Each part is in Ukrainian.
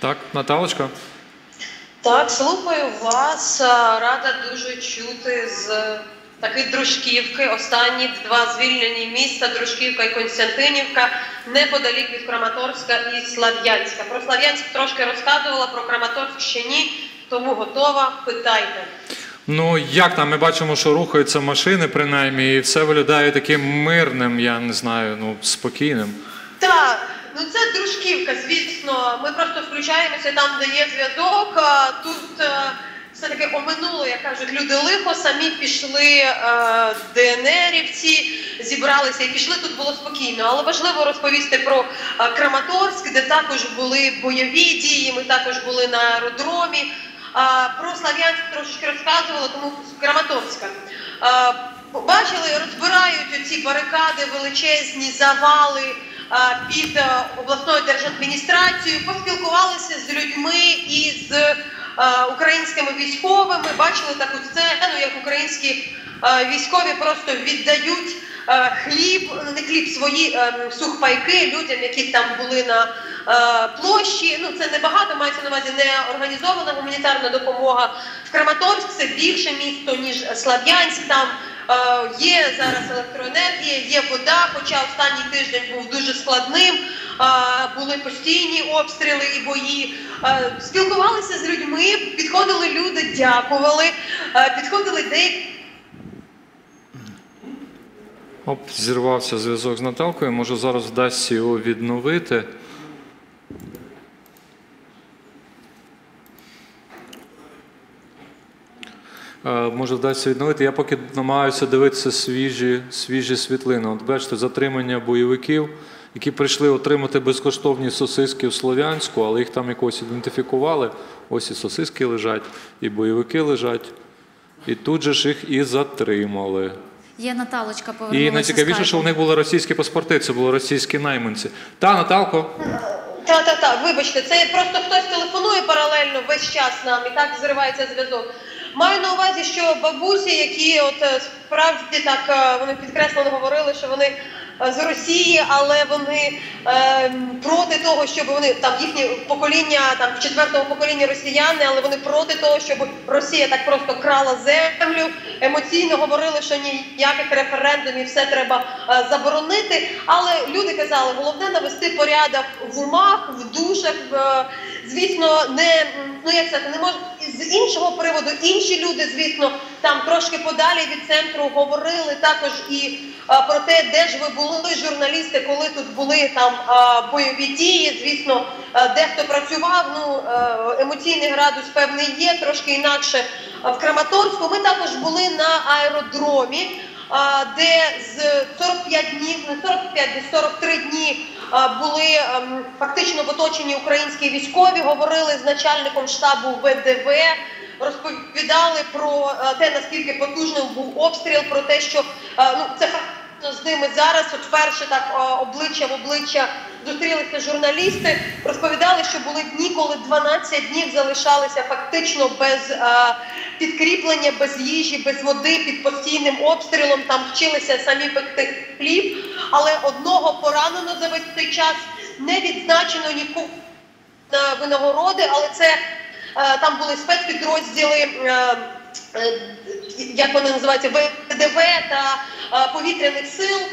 Так, Наталочка? Так, слухаю вас. Рада дуже чути з таки Дружківки. Останні два звільнені міста Дружківка і Константинівка неподалік від Краматорська і Слав'янська. Про Слав'янськ трошки розказувала, про Краматорськ ще ні, тому готова. Питайте. Ну як там? Ми бачимо, що рухаються машини, принаймні, і все виглядає таким мирним, я не знаю, ну спокійним. Так, ну це дружківка, звісно. Ми просто включаємося там, де є зв'язок. Тут е, все-таки оминуло, як кажуть, люди лихо, самі пішли е, ДНРівці, зібралися і пішли. Тут було спокійно. Але важливо розповісти про е, Краматорськ, де також були бойові дії. Ми також були на аеродромі. Про Слав'янськ трошечки розказувала, тому Краматорська. Бачили, розбирають оці барикади, величезні завали під обласною держадміністрацією, поспілкувалися з людьми і з українськими військовими. Бачили таку сцену, як українські військові просто віддають хліб, не хліб, свої сухпайки людям, які там були на площі. Ну це небагато, мається на увазі не організована гуманітарна допомога. В Краматорськ це більше місто, ніж Слав'янськ. Там Е, Є зараз електроенергія, є вода, хоча останній тиждень був дуже складним. е, Були постійні обстріли і бої. Е, Спілкувалися з людьми, підходили люди, дякували, е, підходили деякі. Оп, зірвався зв'язок з Наталкою. Може зараз вдасться його відновити. Може вдасться відновити. Я поки намагаюся дивитися свіжі, свіжі світлини. От бачите, затримання бойовиків, які прийшли отримати безкоштовні сосиски в Слов'янську, але їх там якось ідентифікували. Ось і сосиски лежать, і бойовики лежать. І тут же ж їх і затримали. Є Наталочка повернулася. І найцікавіше, що у них були російські паспорти, це були російські найманці. Та, Наталко, Та, та, та, вибачте, це просто хтось телефонує паралельно весь час нам і так зривається зв'язок. Маю на увазі, що бабусі, які от е, справді так е, вони підкреслено говорили, що вони е, з Росії, але вони е, проти того, щоб вони там їхнє покоління, там четвертого покоління росіяни, але вони проти того, щоб Росія так просто крала землю. Емоційно говорили, що ніяких референдумів все треба е, заборонити. Але люди казали, головне навести порядок в умах, в душах. В, звісно, не ну як сказати, не мож з іншого приводу. Інші люди, звісно, там трошки подалі від центру говорили також і а, про те, де ж ви були журналісти, коли тут були там а, бойові дії. Звісно, а, дехто працював. Ну е, емоційний градус певний є, трошки інакше а, в Краматорську. Ми також були на аеродромі. а, Де з 45 днів, не 45, десь 43 дні а, були ем, фактично в оточенні українські військові, говорили з начальником штабу ВДВ, розповідали про е, те, наскільки потужним був обстріл, про те, що е, ну це з ними зараз, от вперше так е, обличчя в обличчя зустрілися журналісти, розповідали, що були дні, коли 12 днів залишалися фактично без підкріплення, без їжі, без води, під постійним обстрілом. Там вчилися самі пекти хліб, але одного поранено за весь цей час не відзначено нікого винагороди, але це е, там були спецпідрозділи. е, е, Як вони називаються ВДВ та е, повітряних сил. Е,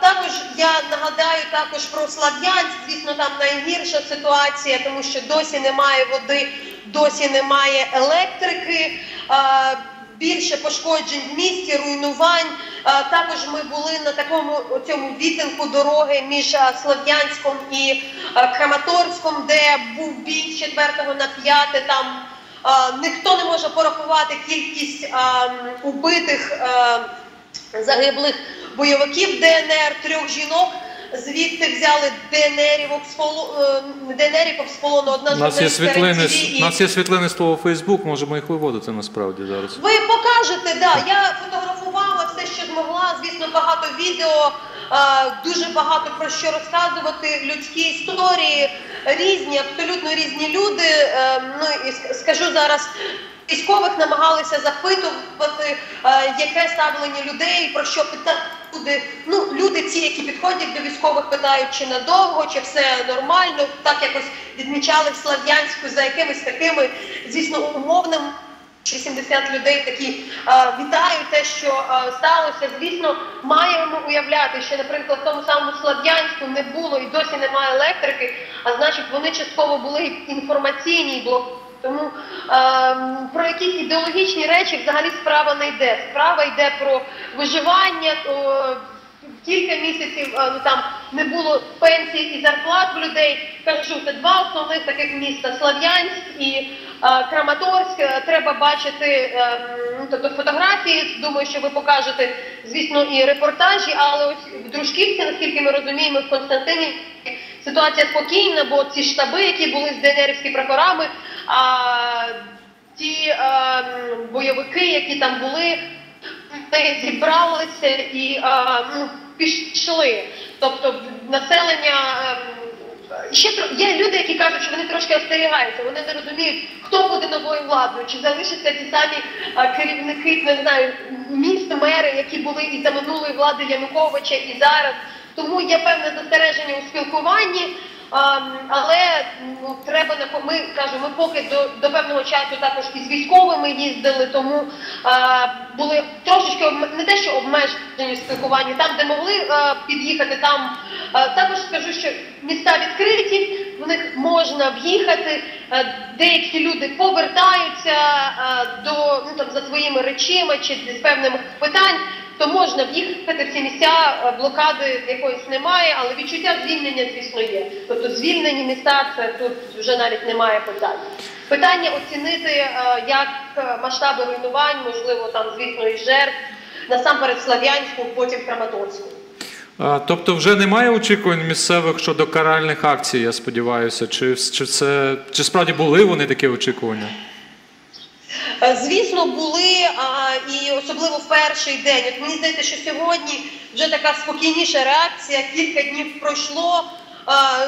Також я нагадаю також про Слав'янськ. Звісно, там найгірша ситуація, тому що досі немає води, досі немає електрики. Більше пошкоджень в місті, руйнувань. Також ми були на такому цьому відтинку дороги між Слов'янськом і Краматорськом, де був бій з 4 на 5. Там ніхто не може порахувати кількість убитих загиблих бойовиків ДНР, трьох жінок. Звідти взяли ДНРівок з полону, з полону. Одна у нас є світлини, і- у нас є світлини з твого Фейсбук, можемо їх виводити насправді зараз. ви покажете, да. Я фотографувала все, що змогла. Звісно, багато відео, е, дуже багато про що розказувати. Людські історії різні, абсолютно різні люди. Е, ну і скажу зараз. Військових намагалися запитувати, е, яке ставлення людей, про що питати. Люди, ну люди ці, які підходять до військових, питають, чи надовго, чи все нормально, так якось відмічали в Слав'янську за якимись такими, звісно, умовними. 80 людей такі е, вітають те, що е, сталося. Звісно, маємо уявляти, що, наприклад, в тому самому Слав'янську не було і досі немає електрики, а значить, вони частково були інформаційні блок. Тому е, про якісь ідеологічні речі взагалі справа не йде. Справа йде про виживання. То, Кілька місяців е, ну там не було пенсій і зарплат в людей. Кажу, це два основних таких міста Слав'янськ і е, Краматорськ. Е, Треба бачити ну, тобто фотографії. Думаю, що ви покажете, звісно, і репортажі. Але ось в Дружківці, наскільки ми розуміємо, в Константині ситуація спокійна, бо ці штаби, які були з ДНРівськими прапорами, а ті е, м, бойовики, які там були. Ми зібралися і е, ну, пішли. Тобто населення е, ще тро- є люди, які кажуть, що вони трошки остерігаються, вони не розуміють, хто буде новою владою, чи залишаться ті самі е, керівники, не знаю, міст, мери, які були і за минулої влади Януковича, і зараз. Тому є певне застереження у спілкуванні. Але ну, треба ми кажу, ми поки до, до певного часу також із військовими їздили, тому а, були трошечки не те, що обмежені в там, де могли а, під'їхати, там а, також скажу, що міста відкриті, в них можна в'їхати. Деякі люди повертаються а, до ну там за своїми речима чи з певними питань то можна в'їхати в ці місця, е, блокади якоїсь немає, але відчуття звільнення, звісно, є. Тобто звільнені міста, це тут вже навіть немає питань. Питання оцінити, е, як е, масштаби руйнувань, можливо, там, звісно, і жертв, насамперед в Слав'янську, потім Краматорську. Тобто вже немає очікувань місцевих щодо каральних акцій, я сподіваюся. Чи, чи, це, чи справді були вони такі очікування? Е, Звісно, були і особливо в перший день. От мені здається, що сьогодні вже така спокійніша реакція. Кілька днів пройшло.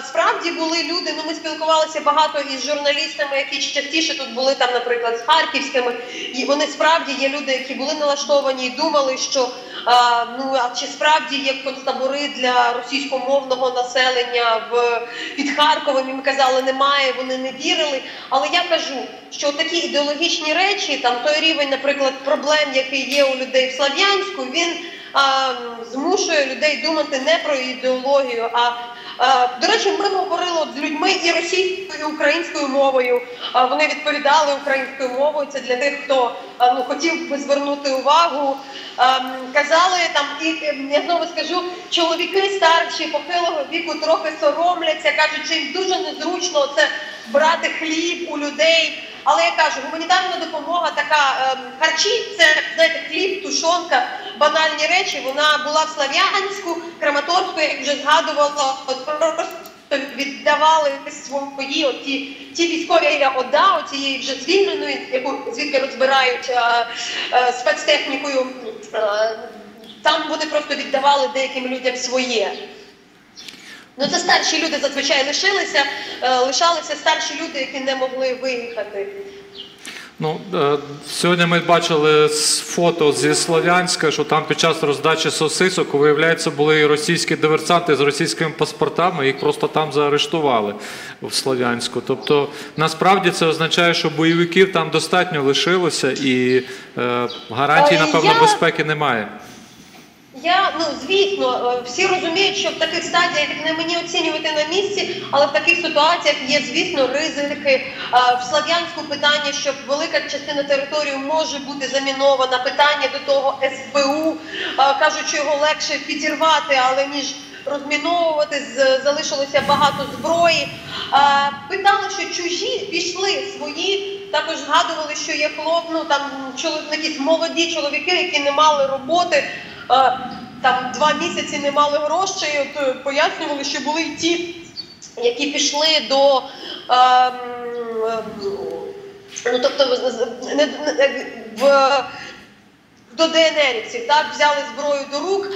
Справді були люди. Ну ми спілкувалися багато із журналістами, які частіше тут були там, наприклад, з харківськими. І вони справді є люди, які були налаштовані і думали, що а, ну а чи справді є концтабори для російськомовного населення в під Харковом. Їм казали, немає, вони не вірили. Але я кажу, що такі ідеологічні речі, там той рівень, наприклад, проблем, який є у людей в Слав'янську, він змушує людей думати не про ідеологію, а До речі, ми говорили з людьми і російською, і українською мовою. Е, Вони відповідали українською мовою. Це для тих, хто е, ну хотів би звернути увагу. Ем, Казали там, і е, я знову скажу, чоловіки старші похилого віку трохи соромляться, кажуть, що їм дуже незручно це брати хліб у людей. Але я кажу, гуманітарна допомога така ем, харчі, це знаєте, хліб, тушонка, банальні речі. Вона була в Слав'янську, Краматорську, як вже згадувала, от просто віддавали свої от ті, військові ОДА, оцієї вже звільненої, яку звідки розбирають е, е, спецтехнікою. Е, там вони просто віддавали деяким людям своє. Ну, це старші люди зазвичай лишилися, е, лишалися старші люди, які не могли виїхати. Ну, е, сьогодні ми бачили фото зі Слов'янська, що там під час роздачі сосисок, виявляється, були і російські диверсанти з російськими паспортами, їх просто там заарештували в Слов'янську. Тобто, насправді це означає, що бойовиків там достатньо лишилося і е, гарантій, напевно, безпеки немає. Я ну звісно, е, всі розуміють, що в таких стадіях не мені оцінювати на місці, але в таких ситуаціях є, звісно, ризики. Е, В Слав'янську питання, що велика частина території може бути замінована. Питання до того СБУ Е, кажуть, що його легше підірвати, але ніж розміновувати залишилося багато зброї. Питали, що чужі пішли свої. Також згадували, що є хлоп, ну там чоловік, якісь молоді чоловіки, які не мали роботи. Е, там два місяці не мали грошей, от е, пояснювали, що були й ті, які пішли до ем, ем, ну, тобто, не, в, до ДНРівців, так, взяли зброю до рук.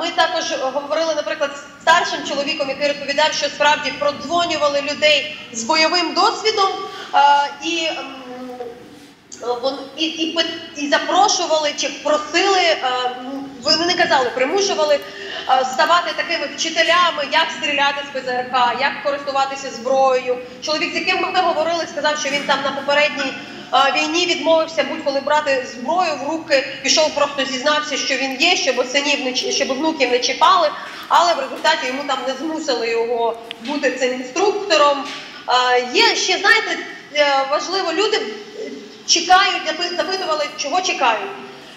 Ми також говорили, наприклад, з старшим чоловіком, який розповідав, що справді продзвонювали людей з бойовим досвідом а, і. і, і, і запрошували чи просили е, вони не казали, примушували ставати такими вчителями, як стріляти з ПЗРК, як користуватися зброєю. Чоловік, з яким ми говорили, сказав, що він там на попередній війні відмовився будь-коли брати зброю в руки, пішов просто зізнався, що він є, щоб синів не щоб внуків не чіпали, але в результаті йому там не змусили його бути цим інструктором. Є ще, знаєте, е, важливо, люди чекають, запи- запитували, чого чекають.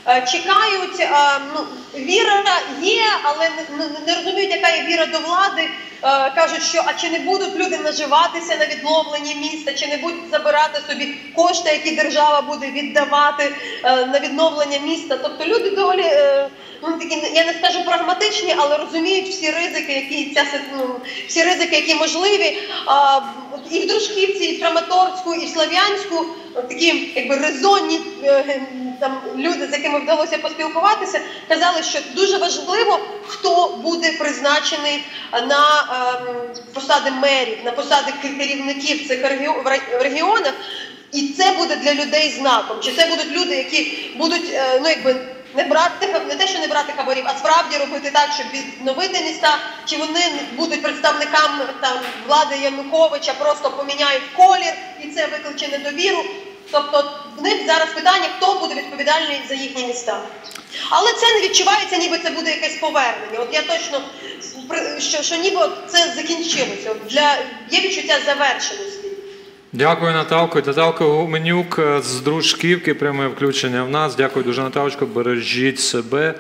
Е, Чекають, е, ну, віра є, але не, розуміють, яка є віра до влади. Е, Кажуть, що а чи не будуть люди наживатися на відновленні міста, чи не будуть забирати собі кошти, які держава буде віддавати на відновлення міста. Тобто люди доволі ну, такі, я не скажу прагматичні, але розуміють всі ризики, які ця ну, всі ризики, які можливі. І в Дружківці, і в Краматорську, і в Слав'янську такі якби резонні там люди, з якими вдалося поспілкуватися, казали, що дуже важливо, хто буде призначений на ем, посади мерів, на посади керівників цих регіонах. І це буде для людей знаком. Чи це будуть люди, які будуть е, ну якби не брати не те, що не брати хабарів, а справді робити так, щоб відновити міста, чи вони будуть представниками там влади Януковича, просто поміняють колір, і це викличе недовіру. Тобто них зараз питання, хто буде відповідальний за їхні міста. Але це не відчувається, ніби це буде якесь повернення. От я точно що, що ніби це закінчилося. Для є відчуття завершеності. Дякую, Наталко. Наталка Гуменюк е, з Дружківки, пряме включення в нас. Дякую дуже, Наталочко. Бережіть себе.